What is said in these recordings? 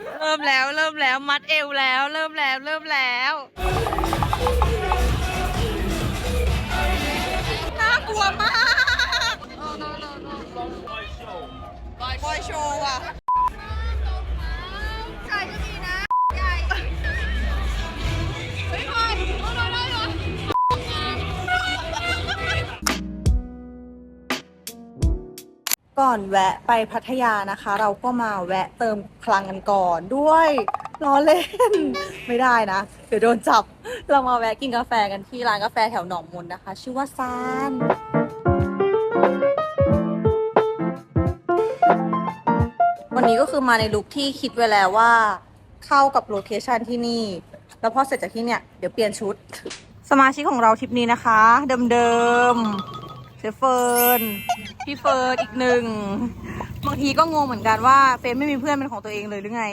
เริ่มแล้วเริ่มแล้วมัดเอวแล้ว เริ่มแล้วเริ่มแล้วน่ากลัวมากบอยโชว์อะ ก่อนแวะไปพัทยานะคะ เราก็มาแวะเติมพลังกันก่อนด้วยล้อเล่น ไม่ได้นะ เดี๋ยวโดนจับ เรามาแวะกินกาแฟกันที่ร้านกาแฟแถวหนองมนนะคะ ชื่อว่าซานวันนี้ก็คือมาในลุคที่คิดไว้แล้วว่าเข้ากับโลเคชันที่นี่ แล้วพอเสร็จจากที่เนี่ย เดี๋ยวเปลี่ยนชุด สมาชิกของเราทริปนี้นะคะ เดิมๆ เชฟเฟิร์นพี่เฟิร์นอีกหนึ่งบางทีก็งงเหมือนกันว่าเฟรมไม่มีเพื่อนเป็นของตัวเองเลยหรือไง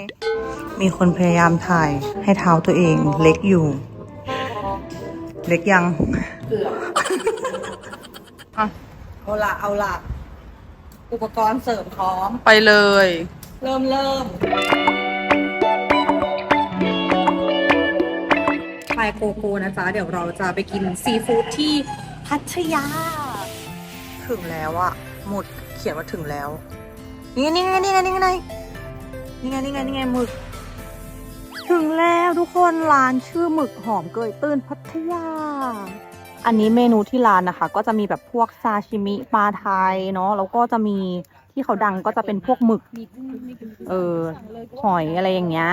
มีคนพยายามถ่ายให้เท้าตัวเองเล็กอยู่ เล็กยังเกือบเอาละเอาละอุปกรณ์เสริมพร้อม ไปเลย เริ่มเริ่มไปโกโก้นะจ๊ะ เดี๋ยวเราจะไปกินซีฟู้ดที่พัทยา ถึงแล้วอะหมดเขียนว่าถึงแล้ว นี่ไงนี่ไงนี่ไงนี่ไงนี่ไงนี่ไงนี่ไงหมึก ถึงแล้วทุกคนร้านชื่อหมึกหอมเกยตื้นพัทยา อันนี้เมนูที่ร้านนะคะ ก็จะมีแบบพวกซาชิมิปลาไทยเนาะแล้วก็จะมีที่เขาดังก็จะเป็นพวกหมึก เออหอยอะไรอย่างเงี้ย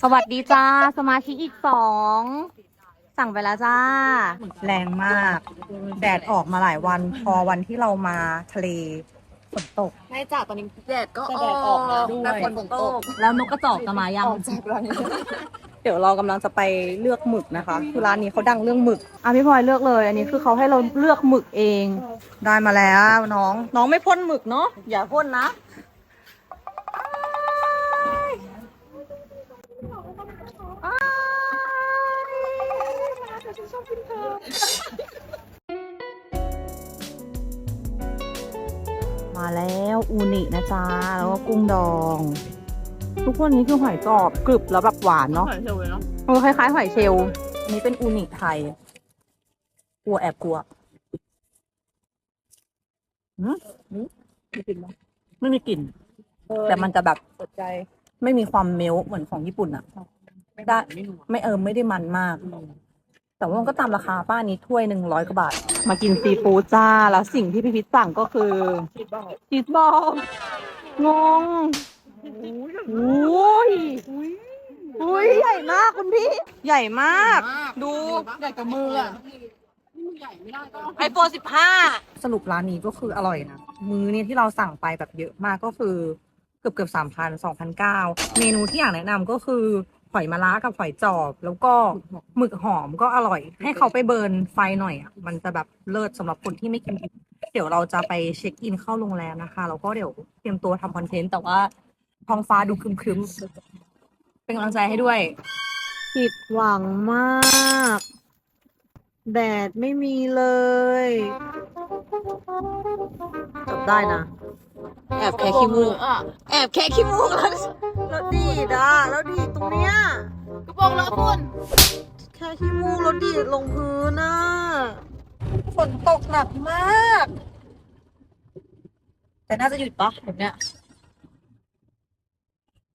สวัสดีจ้าสมาชิกอีกสอง สั่งไปแล้วจ้า แรงมาก แดดออกมาหลายวัน พอวันที่เรามาทะเลฝนตก ไม่จ้ะตอนนี้แดดก็จะแดดออกแล้วด้วยแต่ฝนตก แล้วนกกระจอกจะมายังเดี๋ยวเรากำลังจะไปเลือกหมึกนะคะคือร้านนี้เขาดังเรื่องหมึกอะพี่พลอยเลือกเลย อันนี้คือเขาให้เราเลือกหมึกเอง ได้มาแล้วน้อง น้องไม่พ่นหมึกเนาะอย่าพ่นนะายมาแล้วอูนินะจ๊ะแล้วก็กุ้งดอง ทุกคนนี้คือหอยกรอบกรึบแล้วแบบหวานเนาะหอยเชลล์เนาะเออคล้ายๆหอยเชลล์อันนี้เป็นอูนิไทยกลัวแอบกลัวหืมไม่กลิ่นไม่มีกลิ่น แต่มันจะแบบสนใจ ไม่มีความเมลต์เหมือนของญี่ปุ่นอะได้ไม่รู้ไม่เออไม่ได้มันมาก แต่ว่ามันก็ตามราคาป้านี้ถ้วยหนึ่งร้อยกว่าบาท มากินซีฟู้ดจ้า แล้วสิ่งที่พี่พิชสั่งก็คือคิดว่าชีสบอลงงอุ้ยอุ้ยใหญ่มากคุณพี่ ใหญ่มาก ดูใหญ่กับมืออะไอโฟนสิบห้าสรุปร้านนี้ก็คืออร่อยนะ มื้อนี้ที่เราสั่งไปแบบเยอะมากก็คือเกือบเกือบสามพันสองพันเก้าเมนูที่อยากแนะนำก็คือ หอยมะระกับหอยจอบ แล้วก็หมึกหอมก็อร่อย ให้เขาไปเบิร์นไฟหน่อยอะมันจะแบบเลิศสำหรับคนที่ไม่กินดิบเดี๋ยวเราจะไปเช็คอินเข้าโรงแรมนะคะแล้วก็เดี๋ยวเตรียมตัวทำคอนเทนต์แต่ว่าท้องฟ้าดูครึมๆเป็นกำลังใจให้ด้วย ผิดหวังมาก แดดไม่มีเลย จบได้นะ แอบแค่ขี้มูกอะแอบแค่ขี้มูกแล้วแล้วดีดอะแล้วดีดตรงเนี้ยกระโปรงเลอะฝุ่นแค่ขี้มูกแล้วดีดลงพื้นน่ะฝนตกหนักมาก แต่น่าจะหยุดปะแบบเนี้ย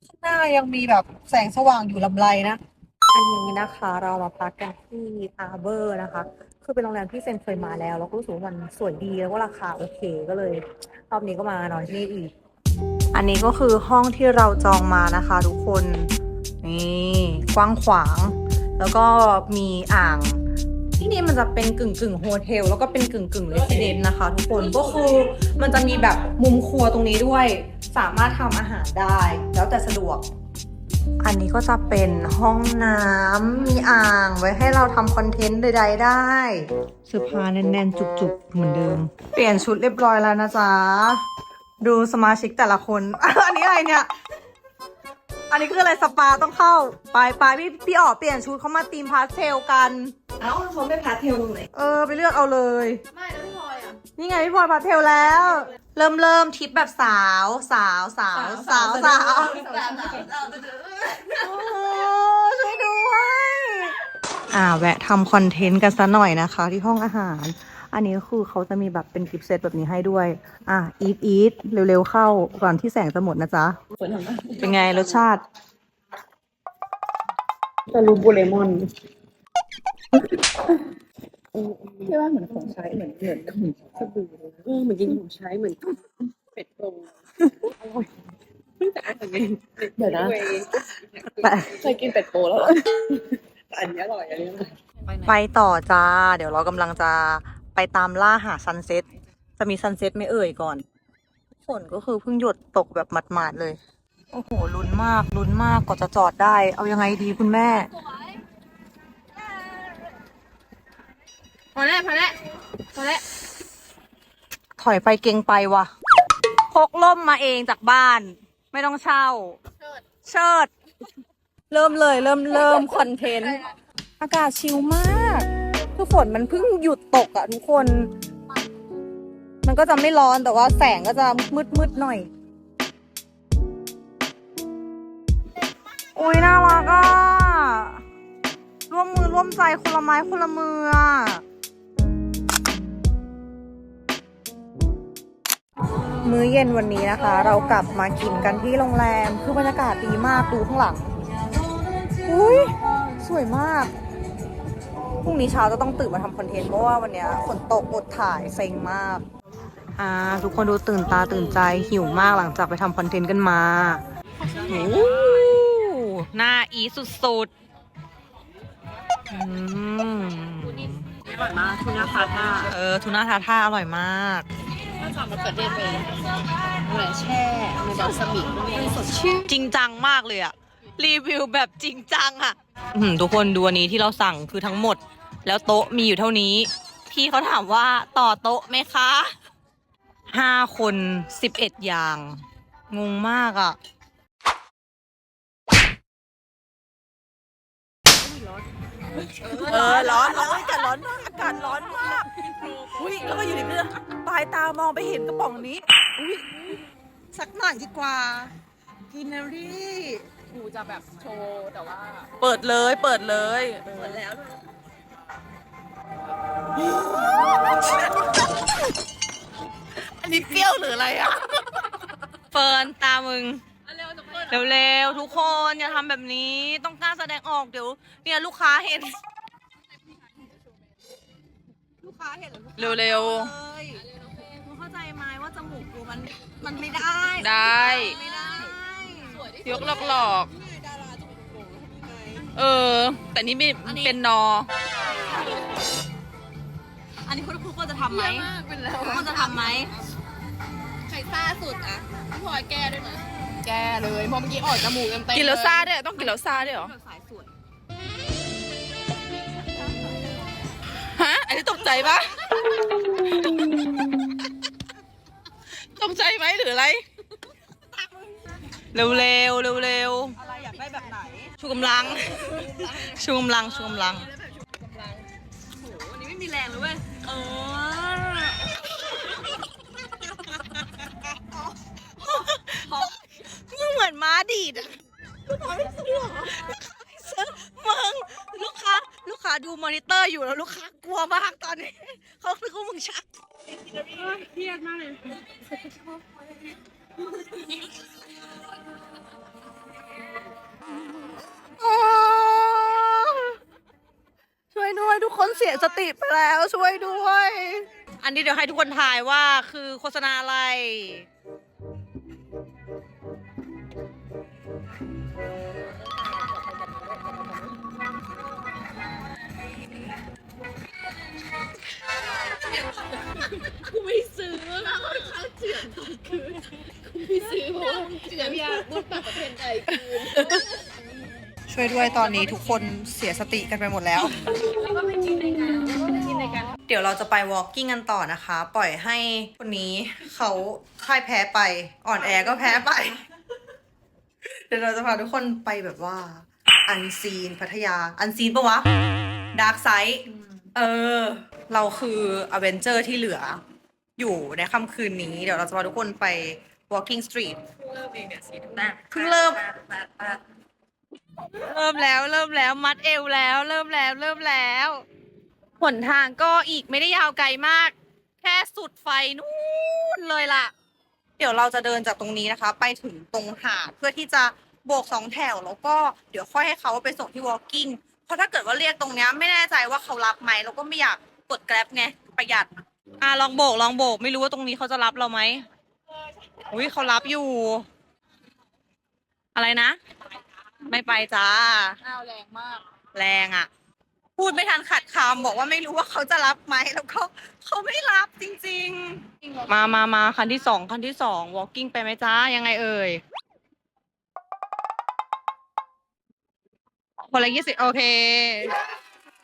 ข้างหน้ายังมีแบบแสงสว่างอยู่ลำไรนะ อันนี้นะคะเรามาพักกันที่อาร์เบอร์นะคะ คือเป็นโรงแรมที่เซนเคยมาแล้ว แล้วก็รู้สึกว่ามันสวยดีแล้วก็ราคาโอเคก็เลยรอบนี้ก็มานอนที่นี่อีก อันนี้ก็คือห้องที่เราจองมานะคะทุกคน นี่กว้างขวาง แล้วก็มีอ่างที่นี่มันจะเป็นกึ่งกึ่งโฮเทลแล้วก็เป็นกึ่งกึ่งเรสซิเดนต์นะคะทุกคนก็คือมันจะมีแบบมุมครัวตรงนี้ด้วย สามารถทำอาหารได้ แล้วแต่สะดวก อันนี้ก็จะเป็นห้องน้ำมีอ่างไว้ให้เราทำคอนเทนต์ใดๆได้เสื้อผ้าแน่นๆ จุกๆ เหมือนเดิม เปลี่ยนชุดเรียบร้อยแล้วนะจ๊ะ ดูสมาชิกแต่ละคน อันนี้อะไรเนี่ย อันนี้คืออะไรสปาต้องเข้า ไปไปพี่พี่ออกเปลี่ยนชุดเขามาตีมพาสเทลกัน เอ้าเขาไม่พาเทลตรงไหนเออ ไปเลือกเอาเลย ไม่แล้วพี่พลอยอะ นี่ไงพี่พลอยพาสเทลแล้ว เริ่มเริ่มทริปแบบสาวสาวสาวสาวสาวโอ้ช่วยด้วย อ่าแวะทำคอนเทนต์กันซะหน่อยนะคะ ที่ห้องอาหาร อันนี้ก็คือเขาจะมีแบบเป็นกิฟต์เซตแบบนี้ให้ด้วย อะอีทอีทเร็วๆเข้าก่อนที่แสงจะหมดนะจ๊ะ เป็นไงรสชาติสรูบูเลมอนใช่ว่าเหมือนของใช้เหมือนเหมือนเหมือนสบู่เลยเออเหมือนกินของใช้เหมือนเป็ดโตอร่อยแต่อันนี้เดี๋ยวนะแต่เคยกินเป็ดโตแล้วเหร อแต่อันนี้อร่อยอันนี้อร่อยไปต่อจ้า เดี๋ยวเรากำลังจะไปตามล่าหาซันเซ็ตจะมีซันเซ็ตไหม่เอ่ยก่อน ฝนก็คือเพิ่งหยดตกแบบหมาดๆเลย โอ้โหลุ้นมากลุ้นมากกว่าจะจอดได้ เอายังไงดีคุณแม่ พอแล้วพอแล้วพอแล้วถอยไปเก่งไปว่ะพกล่มมาเองจากบ้าน ไม่ต้องเช่า เชิด เริ่มเลยเริ่มเริ่มคอนเทนต์อากาศชิลมากคือฝนมันเพิ่งหยุดตกอะทุกคน มันก็จะไม่ร้อนแต่ว่าแสงก็จะมืดมืดหน่อย โอ้ยน่ารักอะร่วมมือร่วมใจคนละไม้คนละมืออะมื้อเย็นวันนี้นะคะ เรากลับมากินกันที่โรงแรมคือบรรยากาศดีมากดูข้างหลัง อุ้ยสวยมาก พรุ่งนี้เช้าจะต้องตื่นมาทำคอนเทนต์เพราะว่าวันเนี้ยฝนตกอดถ่ายเซ็งมาก อ่า ทุกคนดูตื่นตาตื่นใจหิวมากหลังจากไปทำคอนเทนต์กันมาโอ้หน้าอีสุดๆอืมอร่อยมากทูน่าพาท่าเออทูน่าทาท่าอร่อยมากถ้าทำมะเขือเทศไปอะไรแช่ในบาสมิกด้วยสดชื่นจริงจังมากเลยอะ รีวิวแบบจริงจังอะอื้อหือทุกคนดูอันนี้ที่เราสั่งคือทั้งหมด แล้วโต๊ะมีอยู่เท่านี้ พี่เขาถามว่าต่อโต๊ะไหมคะห้าคนสิบเอ็ดอย่าง งงมากอะ่ะเออร้อนร้อนอากาศร้อนมากอากาศร้อนมากอุ้ยแล้วก็อยู่ในเรื่องปลายตามองไปเห็นกระป๋องนี้อุ้ยสักหน่อยดีกว่ากินนารี กูจะแบบโชว์แต่ว่าเปิดเลยเปิดเลยเปิดแล้วอันนี้เปรี้ยวหรืออะไรอะเฟิร์นตามึงเร็วๆทุกคนอย่าทำแบบนี้ต้องกล้าแสดงออกเดี๋ยว เนี่ยลูกค้าเห็น ลูกค้าเห็นแล้วลูกค้าเร็วเลยคุณเข้าใจไหมว่าจมูกกูมันมันไม่ได้ๆได้ ไม่ได้ ยกหลอกๆเออ แต่นี่ไม่เป็นนอ อันนี้คุณครูก็จะทำไหมมากเป็นแล้วคุณครูจะทำไหมใครซ่าสุดอะพี่พลอยแก้ด้วยนะแก้เลยเพราะเมื่อกี้ออกจมูกเต็มเต็มกินแล้วซาด้วยต้องกินแล้วซาด้วยเหรอ สายสวยฮะ อันนี้ตกใจปะ ตกใจไหมหรืออะไร เร็วๆเร็วอะไรอยากได้แบบไหนๆชูกำลัง ชูกำลัง ชูกำลังวันนี้ไม่มีแรงเลยเว้ยเออมึงเหมือนม้าดีดอะมึงลูกค้า ลูกค้าดูมอนิเตอร์อยู่แล้วลูกค้ากลัวมากตอนนี้ เขาคิดว่ามึงชักเครียดมากเลย ช่วยด้วยทุกคนเสียสติไปแล้วช่วยด้วย อันนี้เดี๋ยวให้ทุกคนทายว่าคือโฆษณาอะไร ช่วยด้วยตอนนี้ทุกคนเสียสติกันไปหมดแล้วแล้วก็ไปกินในงานแล้วก็ไปกินในการเดี๋ยวเราจะไป walking กันต่อนะคะ ปล่อยให้คนนี้เขาค่ายแพ้ไป อ่อนแอก็แพ้ไป เดี๋ยวเราจะพาทุกคนไปแบบว่า อันซีนพัทยา อันซีนปะวะดาร์กไซด์เออ เราคืออเวนเจอร์ที่เหลือ อยู่ในค่ำคืนนี้ เดี๋ยวเราจะพาทุกคนไป walking street เพิ่งเริ่ม เริ่มแล้วเริ่มแล้วมัดเอวแล้ว เริ่มแล้วเริ่มแล้วหนทางก็อีกไม่ได้ยาวไกลมาก แค่สุดไฟนู่นเลยล่ะ เดี๋ยวเราจะเดินจากตรงนี้นะคะ ไปถึงตรงหาดเพื่อที่จะโบกสองแถวแล้วก็เดี๋ยวค่อยให้เขาไปส่งที่ walking เพราะถ้าเกิดว่าเรียกตรงเนี้ยไม่แน่ใจว่าเขารับไหมเราก็ไม่อยากกดแกร็บไงประหยัด อะลองโบกลองโบก ไม่รู้ว่าตรงนี้เขาจะรับเราไหมอุ้ยเขารับอยู่ อะไรนะ ไม่ไปจ้า อ้าวแรงมาก แรงอะ พูดไม่ทันขัดคำบอกว่าไม่รู้ว่าเขาจะรับไหมแล้วก็เขาไม่รับจริงๆมามามาคันที่สองคันที่สอง walking ไปไหมจ้า ยังไงเอ่ยคนละยี่สิบโอเค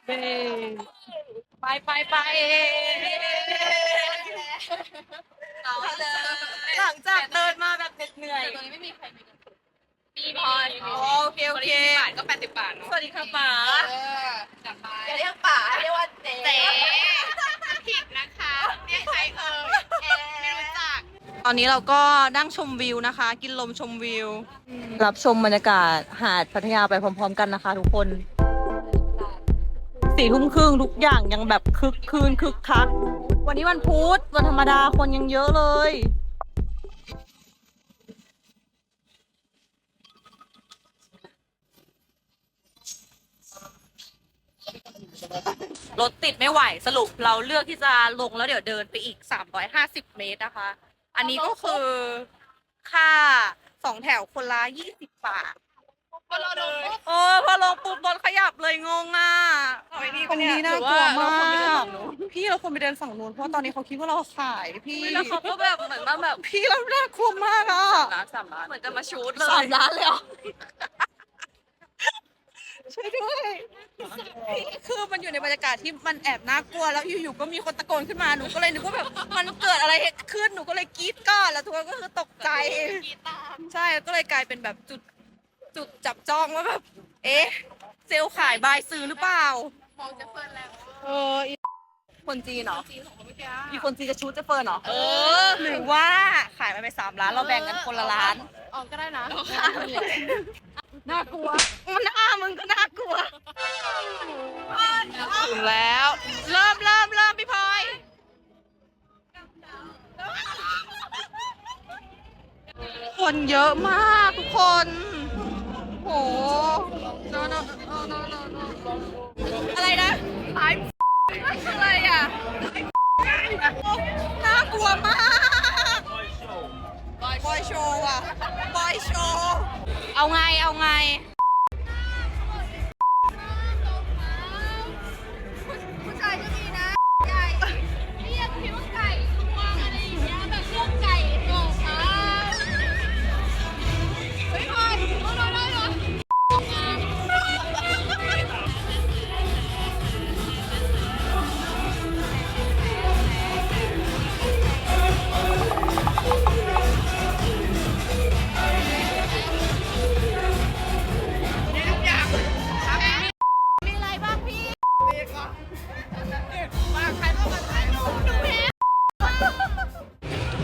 เบ้ไปไปไปเอาเลยหลังจากเดินมาแบบเหนื่อยตอนนี้ไม่มีใครมี มีพอยโอเคโอเคบาทก็แปดสิบบาทสวัสดีค่ะป๋าเออจับไปอย่าเรียกป๋าเรียกว่าเจ๊เจ๊ผิดนะคะเรียกใครเอ่ยไม่รู้จัก ตอนนี้เราก็นั่งชมวิวนะคะ กินลมชมวิว รับชมบรรยากาศหาดพัทยาไปพร้อม ๆ กันนะคะ ทุกคนสี่ทุ่มครึ่งทุกอย่างยังแบบคึกคืนคึกคัก วันนี้วันพุธวันธรรมดาคนยังเยอะเลย รถติดไม่ไหวสรุปเราเลือกที่จะลงแล้วเดี๋ยวเดินไปอีก 350 เมตรนะคะ อันนี้ก็คือค่าสองแถวคนละ 20 บาทพอเราลงปุ๊บโอ้พอลงปุ๊บรถขยับเลยงงอะเอาไอ้นี่ตรงนี้น่ากลัวหรือว่าเราควรไปเดินมาฝั่กงนู้นพี่เราควรไปเดินฝั่งนู้นเพราะตอนนี้เขาคิดว่าเราขายพี่แล้วเขาก็แบบเหมือนมาแบบพี่เราน่ากลัวมากอะร้านสามร้านเหมือนจะมาชูดเลยสามล้านเลยเหรอ ช่วยด้วยพี่คือมันอยู่ในบรรยากาศที่มันแอบน่ากลัวแล้วอยู่ๆก็มีคนตะโกนขึ้นมาหนูก็เลยนึกว่าแบบมันเกิดอะไรขึ้นหนูก็เลยกรี๊ดก่อนแล้วทุกคนก็คือตกใจ ใช่ก็เลยกลายเป็นแบบจุดจุดจับจ้องว่าแบบเอ๊ะเซลล์ขายบายซื้อหรือเปล่า มองจะเฟิร์นแล้วเอออีคนจีนเหรอจีนของเขาไม่แก่มีคนจีนจะชูดเจะเฟิร์นเหรอเออหรือว่าขายมันไปสามล้านเราแบ่งกันคนละล้าน ออกก็ได้นะ น่ากลัว มันอ้ามึงก็น่ากลัวถึงแล้ว เริ่มเริ่มเริ่มพี่พลอยคนเยอะมากทุกคน โหโนโนโนโนโนโนอะไรนะไอ้อะไรอะน่ากลัวมาก บอยโชว์อะ บอยโชว์ เอาไ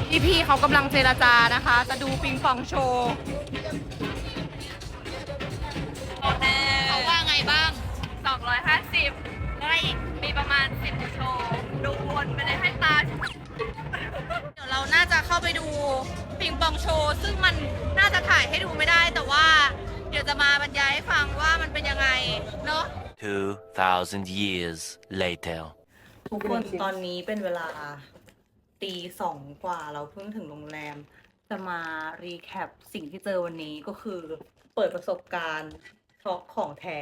พี่พี่ๆเขากำลังเจรจานะคะ จะดูปิงปองโชว์เขาว่าไงบ้าง 250ได้อีกมีประมาณ 10 โชว์ ดูวนไปเลยให้ตา เดี๋ยวเราน่าจะเข้าไปดูปิงปองโชว์ซึ่งมันน่าจะถ่ายให้ดูไม่ได้แต่ว่า เดี๋ยวจะมาบรรยายให้ฟังว่ามันเป็นยังไง เนาะ 2,000 years later. ทุกคนตอนนี้เป็นเวลาตีสองกว่าเราเพิ่งถึงโรงแรม จะมารีแคปสิ่งที่เจอวันนี้ก็คือเปิดประสบการณ์ช็อกของแท้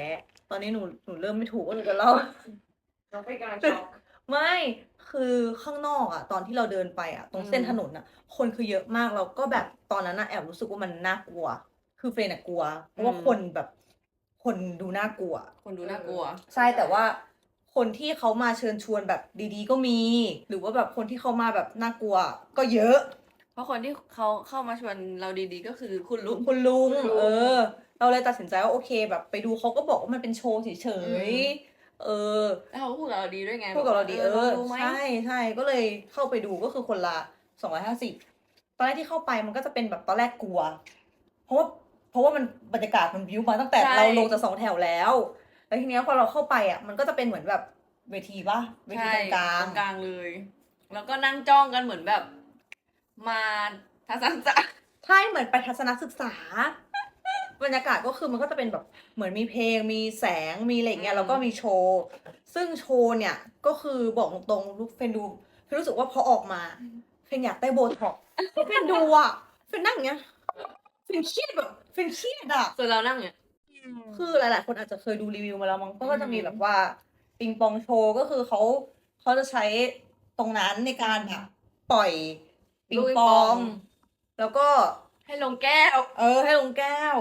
ตอนนี้หนูหนูเริ่มไม่ถูกว่าหนูจะเล่าเราไปการช็อกไม่คือข้างนอกอะตอนที่เราเดินไปอะตรงเส้นอืมถนนอะคนคือเยอะมากเราก็แบบตอนนั้นอะแอบรู้สึกว่ามันน่ากลัว คือเฟรนอะกลัวเพราะว่าคนแบบ คนดูน่ากลัว คนดูน่ากลัว ใช่แต่ว่า คนที่เขามาเชิญชวนแบบดีๆ ก็มี หรือว่าแบบคนที่เขามาแบบน่ากลัว ก็เยอะ เพราะคนที่เขาเข้ามาชวนเราดีๆ ก็คือคุณลุงคุณลุงคุณลุงเออ เราเลยตัดสินใจว่าโอเค แบบไปดูเขาก็บอกว่ามันเป็นโชว์เฉอืยมๆเออแล้วเขาก็พูดกับเราดีด้วยไงพูดกับเราดีเอลองดูไหมใช่ใช่ก็เลยเข้าไปดูก็คือคนละสองร้อยห้าสิบตอนแรกที่เข้าไปมันก็จะเป็นแบบตอนแรกกลัว เพราะว่าเพราะว่ามันบรรยากาศมันวิวมาตั้งแต่เราลงจากสองแถวแล้ว แล้วทีเนี้ยพอเราเข้าไปอะ มันก็จะเป็นเหมือนแบบเวทีปะเวทีใช่ตรงกลางตรงกลางเลย แล้วก็นั่งจ้องกันเหมือนแบบ มาทัศนศึกษาใช่เหมือนไปทัศนศึกษา บรรยากาศก็คือมันก็จะเป็นแบบเหมือนมีเพลง มีแสงมีอะไรอย่างเงี้ยแล้วก็มีโชว์ ซึ่งโชว์เนี่ยก็คือบอกตรงๆลูกเฟนดูเฟนรู้สึกว่าพอออกมาเฟนอยากได้โบท็อกซ์เฟนดูอะเฟนนั่งอย่างเงี้ยเฟนเครียดแบบเฟนเครียดอะ ส่วนเรานั่งเนี่ย คือหลาย ๆ คนอาจจะเคยดูรีวิวมาแล้วมั้งก็จะมีแบบว่าปิงปองโชว์ก็คือเขาเขาจะใช้ตรงนั้นในการแบบปล่อยปิงปอง แล้วก็ให้ลงแก้ว เออ ให้ลงแก้ว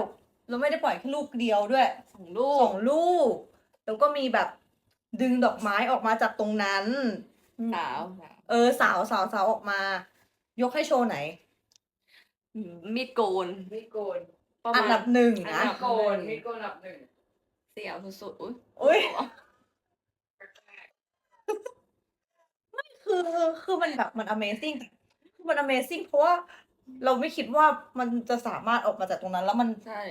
แล้วไม่ได้ปล่อยแค่ลูกเดียวด้วยสองลูสกองลูก แล้วก็มีแบบดึงดอกไม้ออกมาจากตรงนั้น สาว เออ สาวสาวสาวออกมา ยกให้โชว์ไหน มีดโกนไม่โกน ประอันมาณดับหนึ่งอันะนดับโกนไม่โกนอันดับหนึ่งเสียวสุดๆอุ้ยอุ้ยคือคือมันแบบมัน Amazing คือมัน Amazing เพราะว่าเราไม่คิดว่ามันจะสามารถออกมาจากตรงนั้น แล้วมันใช่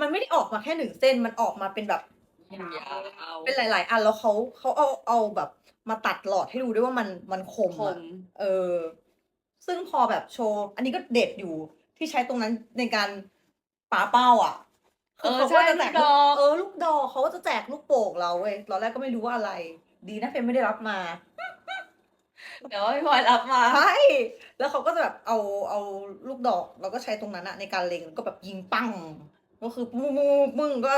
มันไม่ได้ออกมาแค่หนึ่งเส้นมันออกมาเป็นแบบยาวเอาเป็นหลาย ๆ อันแล้วเขาเขาเอาเอาแบบมาตัดหลอดให้ดูด้วยว่ามันมันคมคอะมเออ ซึ่งพอแบบโชว์ อันนี้ก็เด็ดอยู่ที่ใช้ตรงนั้นในการ ป๋าเป้าอะเออเขาก็ใช่จะแจกลูกดอกเออลูกดอกเขาก็จะแจกลูกโป่งเราเว้ยตอนแรกก็ไม่รู้ว่าอะไร ดีนะเฟนไม่ได้รับมาเดี๋ยวพี่พลอยรับมาใช่แล้วเขาก็จะแบบเอาเอาลูกดอกแล้วก็ใช้ตรงนั้นอะในการเล็งก็แบบยิงปังก็คือมึงมึงมึงก็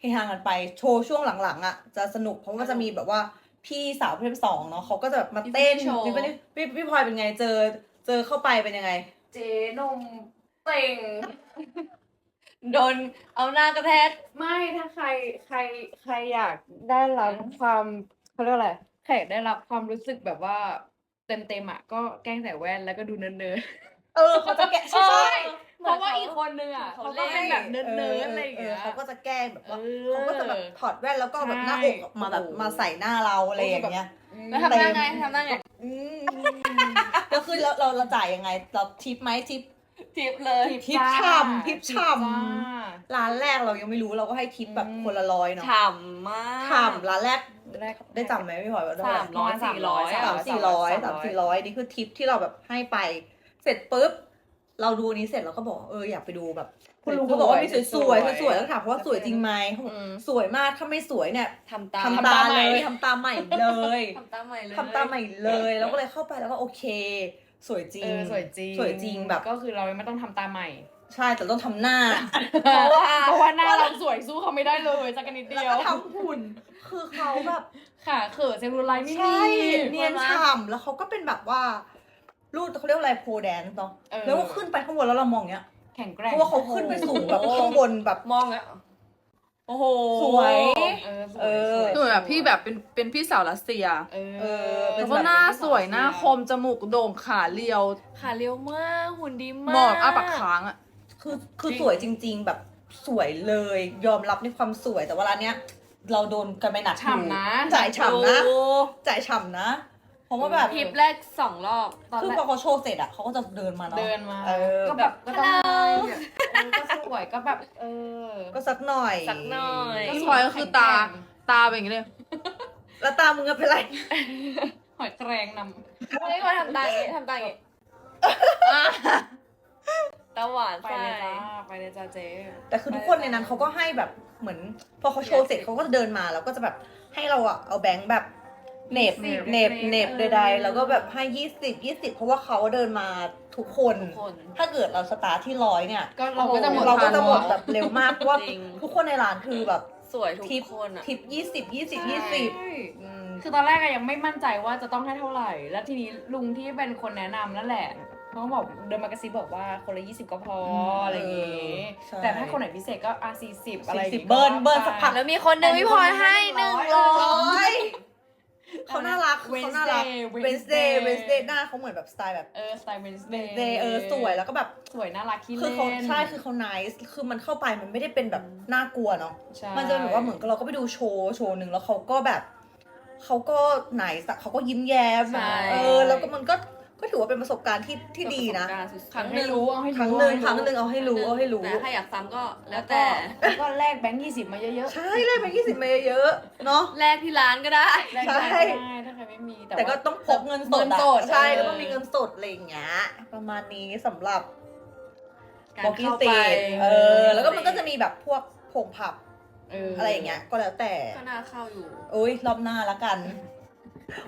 เฮฮากันไปโชว์ช่วงหลังๆอะจะสนุกเพราะว่าจะมีแบบว่าพี่สาวประเภทสองเนาะเขาก็จะแบบมาเต้นพี่พี่โชว์พี่พี่พี่พลอยเป็นไงเจอ เจอเข้าไปเป็นยังไง เจนมเต่ง โดนเอาหน้ากระแทกไม่ถ้าใครใครใครอยากได้รับความเขาเรียกอะไรใครอยากได้รับความรู้สึกแบบว่าเต็มเต็มๆอะก็แกล้งใส่แว่นแล้วก็ดูเนิร์ดเออเขาจะแกะๆใช่ใช่เพราะว่าอีกคนนึงอะเขาก็เป็นแบบเนิร์ดๆอะไรอย่างเงี้ย เขาก็จะแกล้งแบบว่าเออเขาก็จะแบบถอดแว่นแล้วก็แบบใช่หน้าอกออกมาแบบโอ้โหมาใส่หน้าเราอะไรอย่างเงี้ย แล้วทำหน้าไงทำหน้าไง อืม แล้วคือเราเราเราจ่ายยังไงเราทิปไหมทิป ทิปเลยทิปฉ่ำทิปฉ่ำจ้าร้านแรกเรายังไม่รู้เราก็ให้ทิปแบบอืมคนละร้อยเนาะฉ่ำมากฉ่ำร้านแรกแรกได้จำไหมพี่พลอยว่าเท่าไหสามร้อยสี่ร้อยสามสี่ร้อยสามสี่ร้อยนี่คือทิปที่เราแบบให้ไป เสร็จปุ๊บเราดูนี้เสร็จเราก็บอกเอออยากไปดูแบบคุณลุงเขาบอกว่ามีสวยๆสวยๆแล้วถามเขาว่าสวยจริงไหมเขาบอกอืมสวยมากถ้าไม่สวยเนี่ยทำตามทำตาเลยทำตาใหม่เลยทำตามใหม่เลยทำตาใหม่เลย แล้วก็เลยเข้าไปแล้วก็โอเค สวยจริเองอสวยจริงสวยจริงแบบ ก็คือเราไม่ต้องทำตามใหม่ ใช่แต่ต้องทำหน้า เพราะว่าเพราะว่าหน้าเราสวยสู้เขาไม่ได้เลยสักนิดเดีแล้วยวก็ทำหุ่น คือเขาแบบค่ะเขินเซลลูไลท์ไม่ใช่มีเนียนฉ่ำแล้วเขาก็เป็นแบบว่ารูดเขาเรียกว่าอะไรโพแดนเนาะเออแล้วก็ขึ้นไปข้างบนแล้วเรามองเงี้ยแข็งแกเพร่งราะว่าเขาขึ้นไปสูงแบบข้างบนแบบ มองอะ โอ้โห สวย เออสเอวยอสวยคือแบบพี่แบบเป็นเป็นพี่สาวรัสเซียเอเออ อเป็ แล้วก็หน้าสวยหน้าคมจมูกโด่งขาเรียวขาเรียวมากหุ่นดีมาก หมอกอ้าปากค้างอะคือคือสวยจริง ๆ แบบสวยเลย ยอมรับในความสวยแต่ว่าร้านเนี้ย เราโดนกันไปหนักอยู่ฉ่ำนะจ่ายฉ่ำนะโอ้จ่ายฉ่ำนะ เพราะว่าแบบทริปแรกสองรอบตอนคือแรพอกเขาโชว์เสร็จอะเขาก็จะเดินมาเนาะ เดินมา เออ ก็แบบก็ต้องฮัลโหลให้แบบเออก็สวยก็แบบเออ ก็สักหน่อยสักหน่อยพี่พลอยก็คือตา ตาเป็นอย่างนี้เลย แล้วตามึงอะเป็นไร หอยแครงนไม่ควรทำตาอย่างงี้ทำตาอย่างงี้ตาหวานำไปใส่เลยจ้าไปเลยจ้าเจ๊ แต่คือทุกคนในนั้นเขาก็ให้แบบเหมือน พอเขาโชว์เสร็จเขาก็จะเดินมาแล้วก็จะแบบให้เราอะเอาแบงค์แบบ เหน็บเหน็บเหน็บใดๆแล้วก็แบบให้ยี่สิบยี่สิบเพราะว่าเขาเดินมาทุกคน ทุกคน ถ้าเกิดเราสตาร์ทที่ร้อยเนี่ยก็เราก็จะหมดเราก็จะหมดทันแบบเร็วมากเพราะว่าจริง ทุกคนในร้านคือแบบสวยทุกทิปคนอะทิปยี่สิบยี่สิบยี่สิบอืม คือตอนแรกอะยังไม่มั่นใจว่าจะต้องให้เท่าไหร่ แล้วทีนี้ลุงที่เป็นคนแนะนำนั่นแหละเขาก็บอกเดินมากระซิบบอกว่าคนละยี่สิบก็พอมอะไรอย่างงี้ใช่ แต่ถ้าคนไหนพิเศษก็อะสี่สิบอะไรอย่าง40งี้เบิร์นเบิร์นสักพัก แล้วมีคนหนึ่งพี่พลอยให้หนึ่งร้อย เขาน่ารักคือเขาน่ารัก Wednesday Wednesday หน้าเขาเหมือนแบบสไตล์แบบ เออสไตล์เวนส์เดย์ Wednesday เออสวยแล้วก็แบบ สวยน่ารักขี้คือเล่เขาน ใช่คือเขา nice คือมันเข้าไปมันไม่ได้เป็นแบบน่ากลัวเนาะ ใช่ มันจะเป็นแบบว่าเหมือนกับเราก็ไปดูโชว์โชว์หนึ่งแล้วเขาก็แบบ เขาก็ไหนสักเขาก็ยิ้มแย้มใช่ เออ แล้วก็มันก็ ก็ถือว่าเป็นประสบการณ์ที่ที่ดีนะ ประสบการณ์สุดๆครั้งหนึ่งรู้เอาให้ครั้งหนึ่งครั้งหนึ่งเอาให้รู้เอาให้รู้ แต่ถ้าอยากซ้ำก็แล้วแต่แต่ก็แลกแบงค์ยี่สิบมาเยอะใช่เลยไปยี่สิบมาเยอะๆเนาะ แลกที่ร้านก็ได้ๆแลกใช่ได้ถ้าใครไม่มี แต่ก็ต้องพกเงินสดเงินอะสดใช่เออแล้วต้องมีเงินสดอะไรอย่างเงี้ย ประมาณนี้สำหรับการบอกกี้เข้าเตไปเออ แล้วก็มันก็จะมีแบบพวกผงผับเออออะไรอย่างเงี้ย ก็แล้วแต่ ก็น่าเข้าอยู่ โอ้ยรอบหน้าละกัน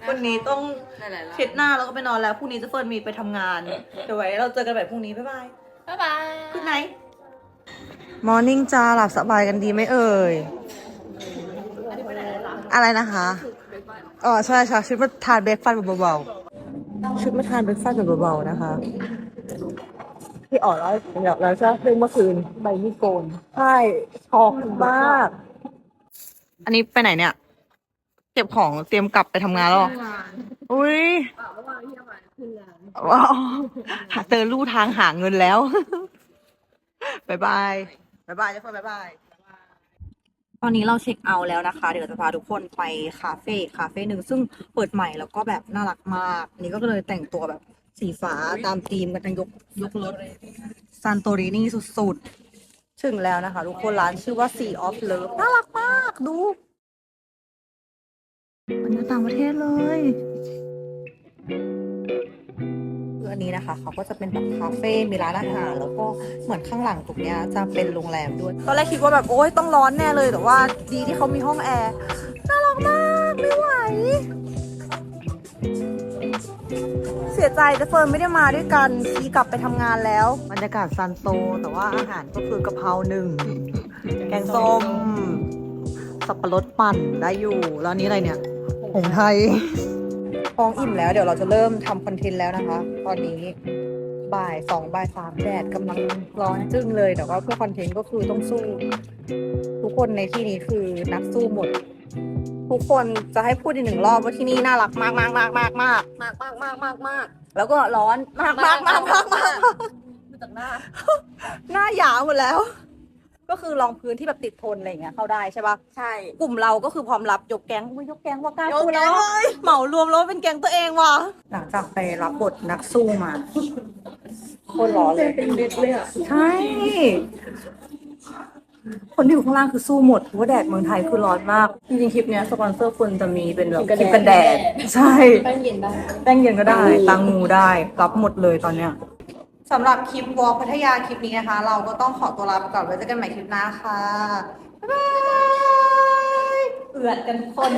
วันนี้ต้องหลายๆร้านเช็ดหน้าแล้วก็ไปนอนแล้วพรุ่งนี้จะเฟิร์นมีไปทำงานเดี๋ยวไว้เราเจอกันแบบพรุ่งนี้บ๊ายบายบ๊ายบายกุดไนมอร์นิ่งจ้าหลับสบายกันดีไหมเอ่ย อะไรนะคะอ๋อใช่ใช่ชุดมาทานเบรกฟาสต์แบบเบาๆชุดมาทานเบรกฟาสต์แบบเบาๆนะคะ ที่อ๋อแล้วแล้วแล้วใช่เพิ่งเมื่อคืนใบมีดโกนใช่ช็อกมาก อันนี้ไปไหนเนี่ยเก็บของเตรียมกลับไปทำงานแล้วเหรออุ้ยว้าวหาเจอลู่ทางหาเงินแล้วบายบายบายบายเจ้าคนบายบายตอนนี้เราเช็คเอาท์แล้วนะคะ เดี๋ยวจะพาทุกคนไปคาเฟ่คาเฟ่หนึ่งซึ่งเปิดใหม่แล้วก็แบบน่ารักมากอันนี่ก็เลยแต่งตัวแบบสีฟ้าตามธีมกันทั้งยกยกรถซันโตรินีสุดๆ ถึงแล้วนะคะ ทุกคนร้านชื่อว่า Sea of Love น่ารักมากดู มันอยู่ต่างประเทศเลยคืออันนี้นะคะเขาก็จะเป็นแบบคาเฟ่ มีร้านอาหาร แล้วก็เหมือนข้างหลังตรงเนี้ยจะเป็นโรงแรมด้วย ตอนแรกคิดว่าแบบโอ๊ยต้องร้อนแน่เลย แต่ว่าดีที่เขามีห้องแอร์ น่ารักมาก ไม่ไหว เสียใจแต่เฟิร์นไม่ได้มาด้วยกันชีกลับไปทำงานแล้ว บรรยากาศซันโตแต่ว่าอาหารก็คือกะเพราหนึ่ง แกงส้ม สับปะรดปั่นได้อยู่ แล้วอันนี้อะไรเนี่ย หงไทย ท้องอิ่มแล้วเดี๋ยวเราจะเริ่มทำคอนเทนต์แล้วนะคะ ตอนนี้บ่ายสองบ่ายสามแดดกำลังร้อนจึ้งเลยแต่ว่าเพื่อคอนเทนต์ก็คือต้องสู้ ทุกคนในที่นี้คือนักสู้หมด ทุกคนจะให้พูดอีกหนึ่งรอบว่าที่นี่น่ารักมากมากมากมากมากมากมากมากมากมากแล้วก็ร้อนมากมากมากมากมากดูจากหน้า หน้าหยาหมดแล้ว ก็คือรองพื้นที่แบบติดทนอะไรอย่างเงี้ยเข้าได้ใช่ปะใช่ กลุ่มเราก็คือพร้อมรับยกแก๊งไม่ยกแก๊งว่ากล้ายกพูดแก๊แล้งวเลย เหมารวมแล้วเป็นแก๊งตัวเองว่ะ หลังจากไปรับบทนักสู้มาโคตรร้อนเลย เป็นเม็ดเลยอะใช่ คนที่อยู่ข้างล่างคือสู้หมดเพราะว่าแดดเมืองไทยคือร้อนมาก จริงๆ คลิปเนี้ยสปอนเซอร์คุณจะมีเป็นแบบคลิปกันแดด ใช่ แป้งเย็นได้ แป้งเย็นก็ได้ตังงูได้ รับหมดเลยตอนเนี้ย สำหรับคลิปวอลพัทยาคลิปนี้นะคะ เราก็ต้องขอตัวลาไปก่อนไว้เจอกันใหม่คลิปหน้าค่ะ บ๊ายบาย เอือดกันทุกคน